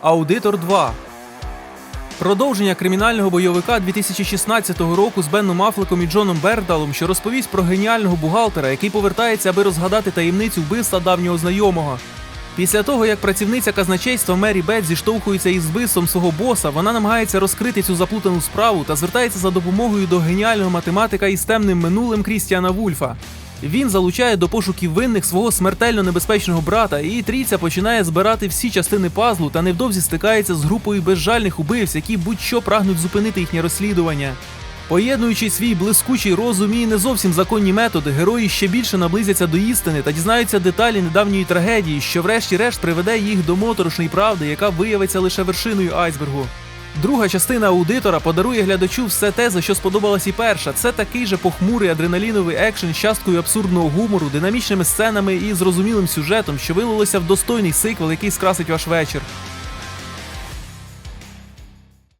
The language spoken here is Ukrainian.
Аудитор 2. Продовження кримінального бойовика 2016 року з Бенном Афлеком і Джоном Бердалом, що розповість про геніального бухгалтера, який повертається, аби розгадати таємницю вбивства давнього знайомого. Після того, як працівниця казначейства Мері Бет зіштовхується із вбивством свого боса, вона намагається розкрити цю заплутану справу та звертається за допомогою до геніального математика із темним минулим Крістіана Вульфа. Він залучає до пошуків винних свого смертельно небезпечного брата, і трійця починає збирати всі частини пазлу та невдовзі стикається з групою безжальних убивць, які будь-що прагнуть зупинити їхнє розслідування. Поєднуючи свій блискучий розум і не зовсім законні методи, герої ще більше наблизяться до істини та дізнаються деталі недавньої трагедії, що врешті-решт приведе їх до моторошної правди, яка виявиться лише вершиною айсбергу. Друга частина аудитора подарує глядачу все те, за що сподобалась і перша. Це такий же похмурий адреналіновий екшен з часткою абсурдного гумору, динамічними сценами і зрозумілим сюжетом, що вилилося в достойний сиквел, який скрасить ваш вечір.